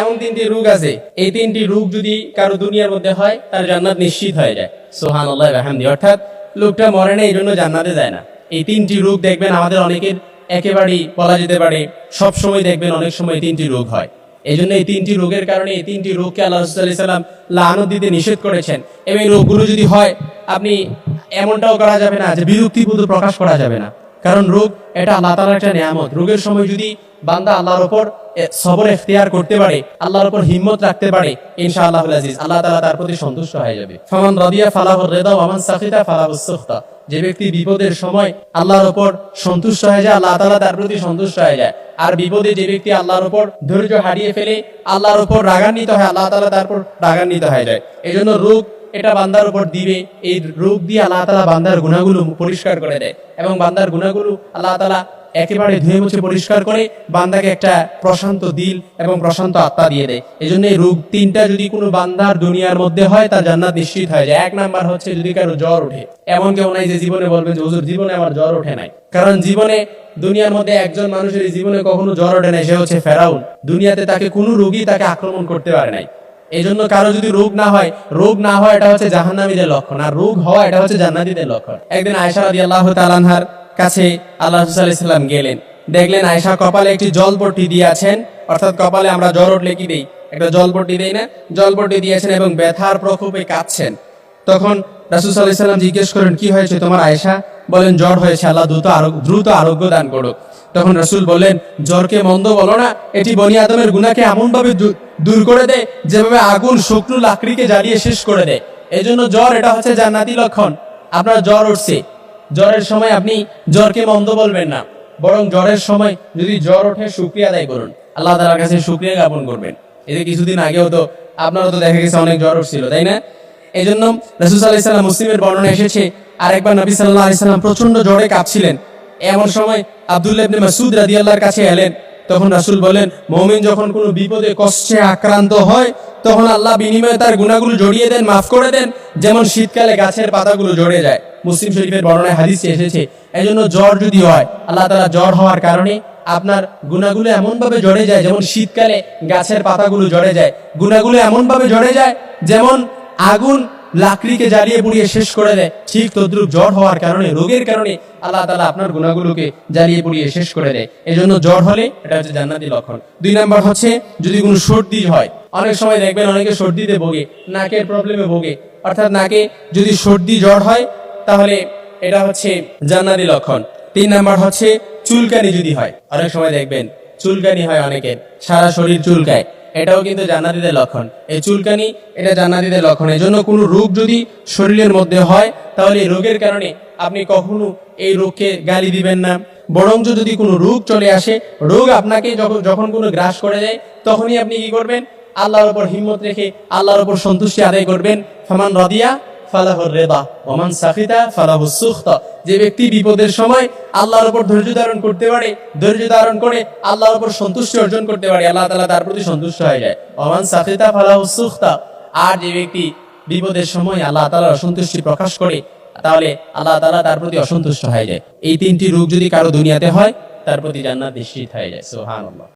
এমন তিনটি রোগ আছে। এই তিনটি রোগ যদি কারও দুনিয়ার মধ্যে হয়, তার জান্নাত নিশ্চিত হয়ে যায়। সোহান আল্লাহ অর্থাৎ লোকটা মরে না এই জন্য জান্নাতে যায় না। এই তিনটি রোগ দেখবেন আমাদের অনেকের একেবারেই বলা যেতে পারে, সব সময় দেখবেন অনেক সময় তিনটি রোগ হয়। এই জন্য এই তিনটি রোগের কারণে এই তিনটি রোগকে আল্লাহ রসুল্লাহ সাল্লাম লানত দিতে নিষেধ করেছেন। এবং রোগগুলো যদি হয়, আপনি এমনটাও করা যাবে না যে বিরক্তিবোধ প্রকাশ করা যাবে না। কারণ রোগ, এটা আল্লাহ তালার একটা নিয়ামত। রোগের সময় যদি বান্দা আল্লাহর ওপর এ, সবর এখতিয়ার করতে পারে আল্লাহর ওপর হিম্মত রাখতে পারে ইনশা আল্লাহ আজিজ। আল্লাহ তালা তার প্রতি সন্তুষ্ট হয়ে যাবে। ফামান রাদিয়া ফালাহুর রেদা ওয়ামান সাখিতা ফালাহুস যে ব্যক্তি বিপদের সময় আল্লাহর ওপর সন্তুষ্ট হয়ে যায় আল্লাহ তালা তার প্রতি সন্তুষ্ট হয়ে যায়। আর বিপদে যে ব্যক্তি আল্লাহর ওপর ধৈর্য হারিয়ে ফেলে আল্লাহর ওপর রাগান্বিত হয় আল্লাহ তালা তার উপর রাগান্বিত হয়ে যায়। এই জন্য রোগ এটা বান্দার উপর দিবে এই রোগ দিয়ে আল্লাহ তালা বান্দার গুণাগুলো পরিষ্কার করে দেয়। এবং বান্দার গুণাগুলো আল্লাহ তালা একেবারে ধুয়ে মুছে পরিষ্কার করে বান্দাকে একটা প্রশান্ত দিল এবং প্রশান্ত আত্মা দিয়ে দেয়। এই জন্য এই রোগ তিনটা যদি কোনো বান্দার দুনিয়ার মধ্যে হয়, তার জান্নাত নিশ্চিত হয়ে যায়। এক নাম্বার হচ্ছে যদি কারও জ্বর ওঠে। এমন কেউ নাই যে জীবনে বলবেন যে, হুজুর, জীবনে আমার জ্বর ওঠে নাই। কারণ জীবনে, দুনিয়ার মধ্যে একজন মানুষের জীবনে কখনো জ্বর ওঠে নাই, সে হচ্ছে ফেরাউন। দুনিয়াতে তাকে কোনো রোগী তাকে আক্রমণ করতে পারে নাই। এই জন্য কারও যদি রোগ না হয়, রোগ না হয় এটা হচ্ছে জাহান্নামীদের লক্ষণ। আর রোগ হওয়া এটা হচ্ছে জান্নাতীদের লক্ষণ। একদিন আয়সা রাদি আল্লাহ তালানহার কাছে আল্লাহ সাল্লাম গেলেন। দেখলেন আয়সা কপালে একটি জলপট্টি দিয়েছেন, অর্থাৎ কপালে আমরা জ্বর উঠলে কি দেই। একটা জলপট্টি দেই না? জলপট্টি দিয়েছেন এবং ব্যথার প্রকোপে কাঁদছেন। তখন রাসুল সাল্লাহ সাল্লাম জিজ্ঞেস করেন, কি হয়েছে তোমার আয়সা বলেন, জ্বর হয়েছে, আল্লাহ দ্রুত দ্রুত আরোগ্য দান করুক তখন রাসুল বললেন, জ্বরকে মন্দ বলো না, এটি বনি আদমের গুণাকে এমন ভাবে দূর করে দেয়, যেভাবে আগুন শুকনো লাকড়িকে জ্বালিয়ে শেষ করে দেয়। এই জন্য জ্বর, এটা হচ্ছে জান্নাতি লক্ষণ। আপনার জ্বর উঠছে জ্বরের সময় আপনি জ্বরকে মন্দ বলবেন না। বরং জ্বরের সময় যদি জ্বর ওঠে, শুক্রিয়া আদায় করুন। আল্লাহ তালার কাছে শুক্রিয়া জ্ঞাপন করবেন। এতে কিছুদিন আগেও তো আপনারও তো দেখা গেছে অনেক জ্বর উঠছিল, তাই না? এই জন্য রসুসাল্লাহিসাল্লাম মুসলিমের বর্ণনা এসেছে, আরেকবার নবী সাল্লাহ আলাইসাল্লাম প্রচণ্ড জ্বরে কাঁপছিলেন। এমন সময় আবদুল্লাহ মাসুদ রাদিয়াল্লাহর কাছে এলেন। তখন রাসুল বলেন, মুমিন যখন কোনো বিপদে, কষ্টে আক্রান্ত হয়, তখন আল্লাহ বিনিময়ে তার গুণাগুলো জড়িয়ে দেন, মাফ করে দেন, যেমন শীতকালে গাছের পাতাগুলো জড়ে যায়। মুসলিম শরীফের বর্ণনায় হাদিসে এসেছে এই জন্য জ্বর যদি হয়, আল্লাহ তালা জ্বর হওয়ার কারণে আপনার গুণাগুলো এমন ভাবে জড়ে যায়, যেমন শীতকালে গাছের পাতাগুলো জড়ে যায় গুণাগুলো এমন ভাবে জড়ে যায়, যেমন আগুন লাকড়িকে জ্বালিয়ে পুড়িয়ে শেষ করে দেয়। ঠিক তদ্রুপ জ্বর হওয়ার কারণে, রোগের কারণে আল্লাহ তালা আপনার গুণাগুলোকে জ্বালিয়ে পুড়িয়ে শেষ করে দেয়। এই জন্য জ্বর হলে এটা হচ্ছে জান্নাতি লক্ষণ। দুই নাম্বার হচ্ছে, যদি কোনো সর্দি হয়, অনেক সময় দেখবেন অনেকে সর্দিতে ভোগে, নাকের প্রবলেমে ভোগে। অর্থাৎ নাকে যদি সর্দি জ্বর হয়, তাহলে এটা হচ্ছে জান্নাতি লক্ষণ। তিন নাম্বার হচ্ছে, চুলকানি যদি হয়, অনেক সময় দেখবেন, চুলকানি হয় অনেকের। সারা শরীর চুলকায়। এটাও কিন্তু জান্নাতিদের লক্ষণ। এই চুলকানি এটা জান্নাতিদের লক্ষণ। এই জন্য কোনো রোগ যদি শরীরের মধ্যে হয়, তাহলে এই রোগের কারণে আপনি কখনো এই রোগকে গালি দিবেন না। বরঞ্চ যদি কোনো রোগ চলে আসে, রোগ আপনাকে যখন যখন কোনো গ্রাস করে যায় তখনই আপনি কি করবেন? আল্লাহর উপর হিম্মত রেখে আল্লাহর উপর সন্তুষ্টি আদায় করবেন। ফমান রদিয়া ফালাহুর যে ব্যক্তি বিপদের সময় আল্লাহর উপর ধৈর্য ধারণ করতে পারে, ধৈর্য ধারণ করে আল্লাহর উপর সন্তুষ্টি অর্জন করতে পারে, আল্লাহ তাআলা তার প্রতি সন্তুষ্ট হয়ে যায়। সাফিতা আর যে ব্যক্তি বিপদের সময় আল্লাহ তাআলার অসন্তুষ্টি প্রকাশ করে, তাহলে আল্লাহ তাআলা তার প্রতি অসন্তুষ্ট হয়ে যায়। এই তিনটি রোগ যদি কারও দুনিয়াতে হয়, তার প্রতি জান্নাত নিশ্চিত হয়ে যায়। সুবহানাল্লাহ।